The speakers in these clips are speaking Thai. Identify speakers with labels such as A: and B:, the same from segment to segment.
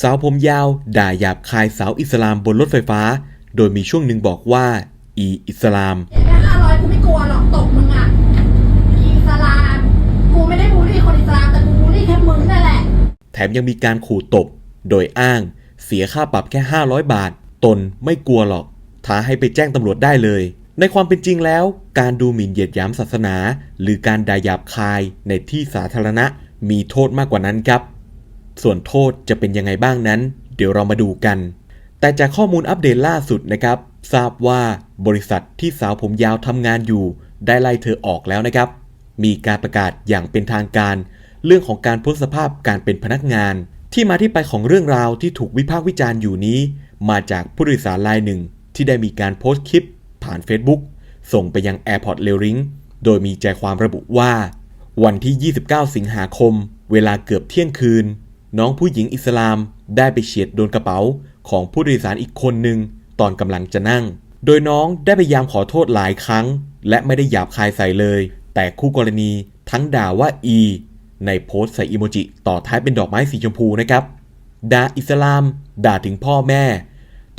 A: สาวผมยาว ด่าหยาบคายสาวอิสลามบนรถไฟฟ้า โดยมีช่วงหนึ่งบอกว่า อีอิสลาม
B: อย่างแค่ห้าร้อยกูไม่กลัวหรอกตกมึงอะอิสลาม กูไม่ได้บูลลี่คนอิสลามแต่กูบูลลี่แค่มึงนั่นแหละ
A: แถมยังมีการขู่ตบ โดยอ้าง เสียค่าปรับแค่ 500 บาท ตนไม่กลัวหรอก ท้าให้ไปแจ้งตำรวจได้เลย ในความเป็นจริงแล้ว การดูหมิ่นเหยียดหยามศาสนา หรือการด่าหยาบคายในที่สาธารณะมีโทษมากกว่านั้นครับ ส่วนโทษจะเป็นยังไงบ้างนั้น เดี๋ยวเรามาดูกัน แต่จากข้อมูลอัปเดตล่าสุดนะครับ ทราบว่าบริษัทที่สาวผมยาวทำงานอยู่ ได้ไล่เธอออกแล้วนะครับ มีการประกาศอย่างเป็นทางการ เรื่องของการพ้นสภาพการเป็นพนักงาน ที่มาที่ไปของเรื่องราวที่ถูกวิพากษ์วิจารณ์อยู่นี้ มาจากผู้โดยสารรายหนึ่ง ที่ได้มีการโพสต์คลิป ผ่าน Facebook ส่งไปยัง Airport r a i l i n g โดยมีใจความระบุว่า วันที่ 29 สิงหาคม เวลาเกือบเที่ยงคืน น้องผู้หญิงอิสลามได้ไปเฉียดโดนกระเป๋าของผู้โดยสารอีกคนหนึ่งตอนกำลังจะนั่ง โดยน้องได้พยายามขอโทษหลายครั้ง และไม่ได้หยาบคายใส่เลย แต่คู่กรณีทั้งด่าว่าอี ในโพสต์ใส่อีโมจิต่อท้ายเป็นดอกไม้สีชมพูนะครับด่าอิสลาม ด่าถึงพ่อแม่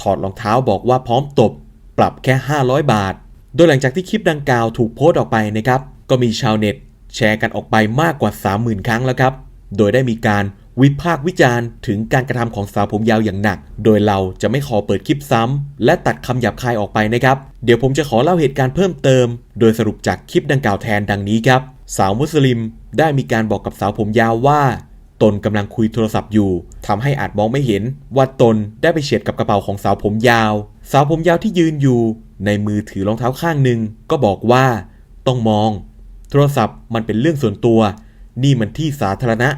A: ถอดรองเท้าบอกว่าพร้อมตบ ปรับแค่ 500 บาท โดยหลังจากที่คลิปดังกล่าวถูกโพสต์ออกไปนะครับ ก็มีชาวเน็ต แชร์กันออกไปมากกว่า 30,000 ครั้งแล้วครับ โดยได้มีการ วิพากษ์วิจารณ์ถึงการกระทำของสาวผมยาวอย่างหนัก โดยเราจะไม่ขอเปิดคลิปซ้ำและตัดคำหยาบคายออกไปนะครับ เดี๋ยวผมจะขอเล่าเหตุการณ์เพิ่มเติม โดยสรุปจากคลิปดังกล่าวแทนดังนี้ครับ สาวมุสลิมได้มีการบอกกับสาวผมยาวว่า ตนกำลังคุยโทรศัพท์อยู่ทำให้อาจมองไม่เห็นว่าตนได้ไปเฉียดกับกระเป๋าของสาวผมยาว สาวผมยาวที่ยืนอยู่ ในมือถือรองเท้าข้างหนึ่งก็บอกว่า ต้องมอง โทรศัพท์มันเป็นเรื่องส่วนตัว นี่มันที่สาธารณะ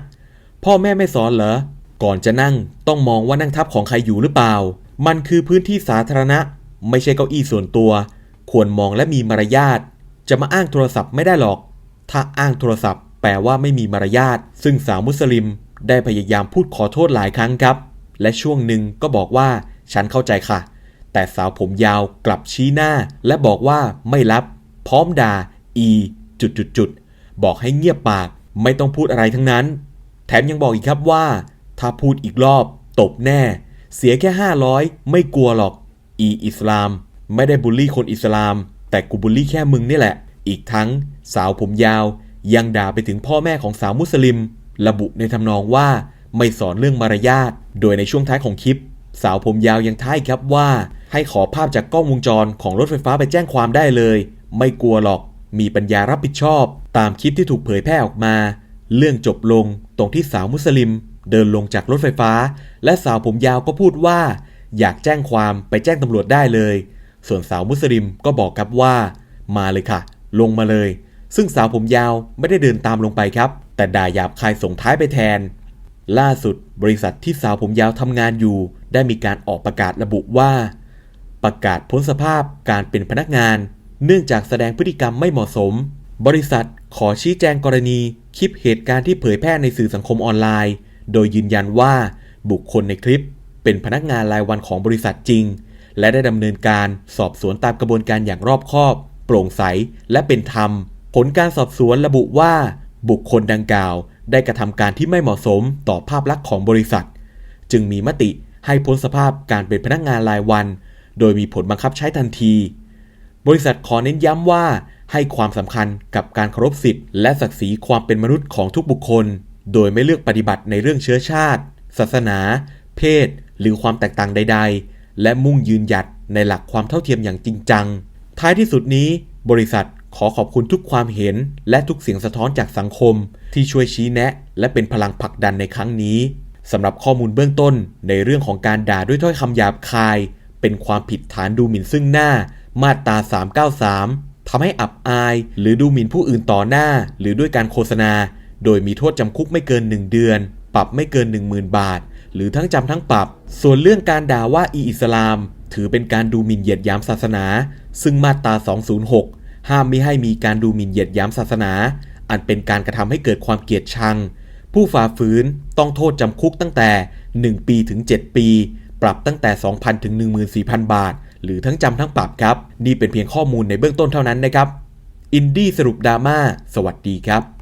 A: พ่อแม่ไม่สอนเหรอ ก่อนจะนั่งต้องมองว่านั่งทับของใครอยู่หรือเปล่า มันคือพื้นที่สาธารณะ ไม่ใช่เก้าอี้ส่วนตัว ควรมองและมีมารยาท จะมาอ้างโทรศัพท์ไม่ได้หรอก ถ้าอ้างโทรศัพท์ แปลว่าไม่มีมารยาท ซึ่งสาวมุสลิม ได้พยายามพูดขอโทษหลายครั้งครับ และช่วงหนึ่งก็บอกว่า ฉันเข้าใจค่ะ แต่สาวผมยาวกลับชี้หน้า และบอกว่าไม่รับ พร้อมด่าอี จุดจุดจุดบอกให้เงียบปาก ไม่ต้องพูดอะไรทั้งนั้น แถมยังบอกอีกครับว่า ถ้าพูดอีกรอบ ตบแน่ เสียแค่ 500 ไม่กลัวหรอก อีอิสลาม ไม่ได้บูลลี่คนอิสลาม แต่กูบูลลี่แค่มึงนี่แหละ อีกทั้งสาวผมยาว ยังด่าไปถึงพ่อแม่ของสาวมุสลิม ระบุในทำนองว่าไม่สอนเรื่องมารยาท โดยในช่วงท้ายของคลิป สาวผมยาวยังท้ายครับว่า ให้ขอภาพจากกล้องวงจรของรถไฟฟ้าไปแจ้งความได้เลย ไม่กลัวหรอก มีปัญญารับผิดชอบ ตามคลิปที่ถูกเผยแพร่ออกมา เรื่องจบลงตรงที่สาวมุสลิม เดินลงจากรถไฟฟ้า และสาวผมยาวก็พูดว่า อยากแจ้งความไปแจ้งตำรวจได้เลย ส่วนสาวมุสลิมก็บอกครับว่า มาเลยค่ะ ลงมาเลย ซึ่งสาวผมยาวไม่ได้เดินตามลงไปครับ แต่ด่าหยาบคายส่งท้ายไปแทน ล่าสุด บริษัทที่สาวผมยาวทำงานอยู่ ได้มีการออกประกาศระบุว่า ประกาศพ้นสภาพการเป็นพนักงาน เนื่องจากแสดงพฤติกรรมไม่เหมาะสม บริษัทขอชี้แจงกรณีคลิปเหตุการณ์ที่เผยแพร่ในสื่อสังคมออนไลน์ โดยยืนยันว่าบุคคลในคลิป เป็นพนักงานรายวันของบริษัทจริง และได้ดำเนินการสอบสวนตามกระบวนการอย่างรอบคอบ โปร่งใสและเป็นธรรม ผลการสอบสวนระบุว่า บุคคลดังกล่าว ได้กระทำการที่ไม่เหมาะสมต่อภาพลักษณ์ของบริษัท จึงมีมติให้พ้นสภาพการเป็นพนักงานรายวัน โดยมีผลบังคับใช้ทันที บริษัทขอเน้นย้ำว่า ให้ความสำคัญกับการเคารพสิทธิ์และศักดิ์ศรีความเป็นมนุษย์ของทุกบุคคล โดยไม่เลือกปฏิบัติในเรื่องเชื้อชาติ ศาสนา เพศ หรือความแตกต่างใด ๆ และมุ่งยืนหยัดในหลักความเท่าเทียมอย่างจริงจัง ท้ายที่สุดนี้ บริษัทขอขอบคุณทุกความเห็น และทุกเสียงสะท้อนจากสังคม ที่ช่วยชี้แนะ และเป็นพลังผลักดันในครั้งนี้สำหรับข้อมูลเบื้องต้น ในเรื่องของการด่าด้วยถ้อยคำหยาบคาย เป็นความผิดฐานดูหมิ่นซึ่งหน้า มาตรา 393 ทำให้อับอาย หรือดูหมิ่นผู้อื่นต่อหน้า หรือด้วยการโฆษณา โดยมีโทษจำคุกไม่เกิน 1 เดือน ปรับไม่เกิน 10,000 บาท หรือทั้งจำทั้งปรับ ส่วนเรื่องการด่าว่าอีอิสลาม ถือเป็นการดูหมิ่นเหยียดยามศาสนา ซึ่งมาตรา 206 ห้ามมิให้มีการดูหมิ่นเหยียดยามศาสนา อันเป็นการกระทำให้เกิดความเกลียดชัง ผู้ฝ่าฝืนต้องโทษจำคุกตั้งแต่ 1 ปีถึง 7 ปี ปรับตั้งแต่ 2,000 ถึง 14,000 บาท หรือทั้งจำทั้งปรับครับ นี่เป็นเพียงข้อมูลในเบื้องต้นเท่านั้นนะครับ อินดี้สรุปดราม่า สวัสดีครับ